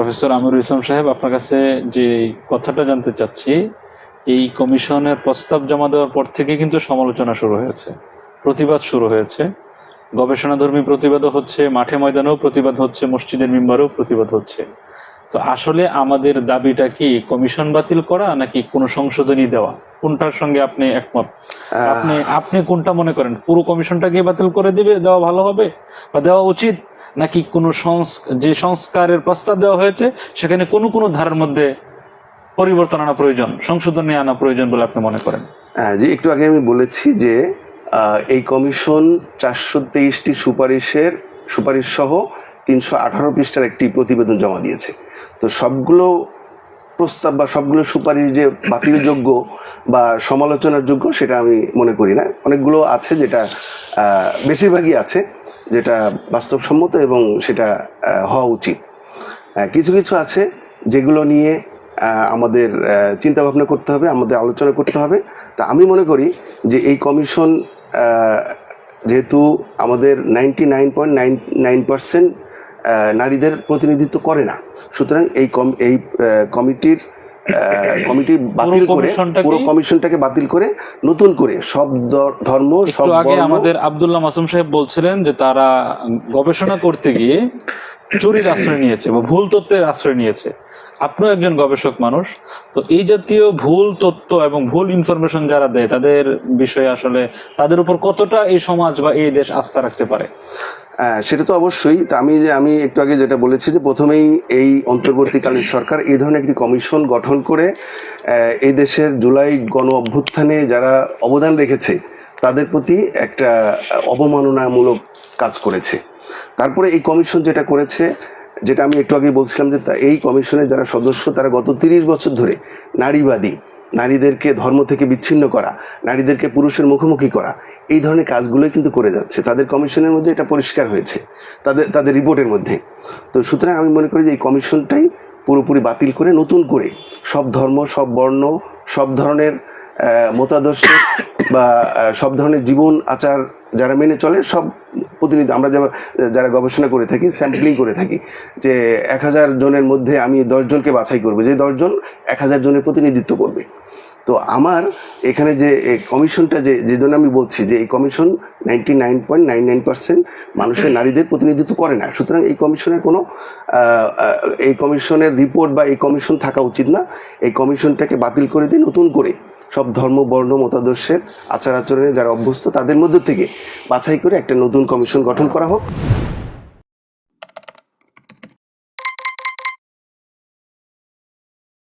Professor Amirul Islam সাহেব, আপনার কাছে যে কথাটা জানতে চাচ্ছি, এই কমিশনের প্রস্তাব জমা দেওয়ার পর থেকে কিন্তু সমালোচনা শুরু হয়েছে, প্রতিবাদ শুরু হয়েছে। গবেষণাধর্মী প্রতিবাদও হচ্ছে, মাঠে ময়দানেও প্রতিবাদ হচ্ছে, মসজিদের মেম্বারেও প্রতিবাদ হচ্ছে। তো আসলে আমাদের দাবিটা কি কমিশন বাতিল করা নাকি কোনো সংশোধনী দেওয়া? কোনটার সঙ্গে আপনি একমত? আপনি আপনি কোনটা মনে করেন? পুরো কমিশনটাকে বাতিল করে দিবে দেওয়া ভালো হবে বা দেওয়া উচিত? নাকি কোনো যে সংস্কারের প্রস্তাব দেওয়া হয়েছে সেখানে কোনো কোনো ধারার মধ্যে পরিবর্তন আনা প্রয়োজন সংশোধন নিয়ে আনা প্রয়োজন বলে আপনি মনে করেন? হ্যাঁ যে একটু আগে আমি বলেছি যে আহ, এই কমিশন চারশো তেইশটি সুপারিশের সুপারিশ সহ তিনশো আঠারো পৃষ্ঠার একটি প্রতিবেদন জমা দিয়েছে। তো সবগুলো প্রস্তাব বা সবগুলো সুপারিশ যে বাতিলযোগ্য বা সমালোচনার যোগ্য সেটা আমি মনে করি না। অনেকগুলো আছে যেটা বেশিরভাগই আছে যেটা বাস্তবসম্মত এবং সেটা হওয়া উচিত। কিছু কিছু আছে যেগুলো নিয়ে আমাদের চিন্তা ভাবনা করতে হবে, আমাদের আলোচনা করতে হবে। তা আমি মনে করি যে এই কমিশন যেহেতু আমাদের ninety nine point nine nine percent নারীদের প্রতিনিধিত্ব করে না। সুতরাং এই কম এই কমিটির কমিটি বাতিল করে পুরো কমিশনটাকে বাতিল করে নতুন করে সব ধর্ম সব আগে আমাদের আব্দুল্লাহ মাসুম সাহেব বলছিলেন যে তারা গবেষণা করতে গিয়ে চুরির আশ্রয় নিয়েছে বা ভুল তত্ত্বের আশ্রয় নিয়েছে। আপনিও একজন গবেষক মানুষ। তো এই জাতীয় ভুল তথ্য এবং ভুল ইনফরমেশন যারা দেয়, তাদের বিষয়ে আসলে তাদের উপর কতটা এই সমাজ বা এই দেশ আস্থা রাখতে পারে? হ্যাঁ সেটা তো অবশ্যই। তা আমি যে, আমি একটু আগে যেটা বলেছি যে, প্রথমেই এই অন্তর্বর্তীকালীন সরকার এই ধরনের একটি কমিশন গঠন করে এই দেশের জুলাই গণ অভ্যুত্থানে যারা অবদান রেখেছে, তাদের প্রতি একটা অবমাননামূলক কাজ করেছে। তারপরে এই কমিশন যেটা করেছে, যেটা আমি একটু আগে বলছিলাম যে এই কমিশনের যারা সদস্য, তারা গত তিরিশ বছর ধরে নারীবাদী, নারীদেরকে ধর্ম থেকে বিচ্ছিন্ন করা, নারীদেরকে পুরুষের মুখোমুখি করা, এই ধরনের কাজগুলোই কিন্তু করে যাচ্ছে। তাদের কমিশনের মধ্যে এটা পরিষ্কার হয়েছে, তাদের তাদের রিপোর্টের মধ্যে। তো সুতরাং আমি মনে করি যে এই কমিশনটাই পুরোপুরি বাতিল করে নতুন করে সব ধর্ম, সব বর্ণ, সব ধরনের মতাদর্শ বা সব ধরনের জীবন, আচার যারা মেনে চলে, সব প্রতিনিধি আমরা যেমন, যারা গবেষণা করে থাকি স্যাম্পলিং করে থাকি, যে এক হাজার জনের মধ্যে আমি দশজনকে বাছাই করব। যে দশজন এক হাজার জনের প্রতিনিধিত্ব করবে। তো আমার এখানে যে কমিশনটা যে যে জন্য আমি বলছি যে, এই commission ninety nine point nine nine percent মানুষের নারীদের প্রতিনিধিত্ব করে না। সুতরাং এই কমিশনের কোনো এই কমিশনের রিপোর্ট বা এই কমিশন থাকা উচিত না। এই কমিশনটাকে বাতিল করে দিয়ে নতুন করে সব ধর্ম, বর্ণ, মতাদর্শের আচার আচরণে যারা অভ্যস্ত তাদের মধ্য থেকে বাছাই করে একটা নতুন কমিশন গঠন করা হোক।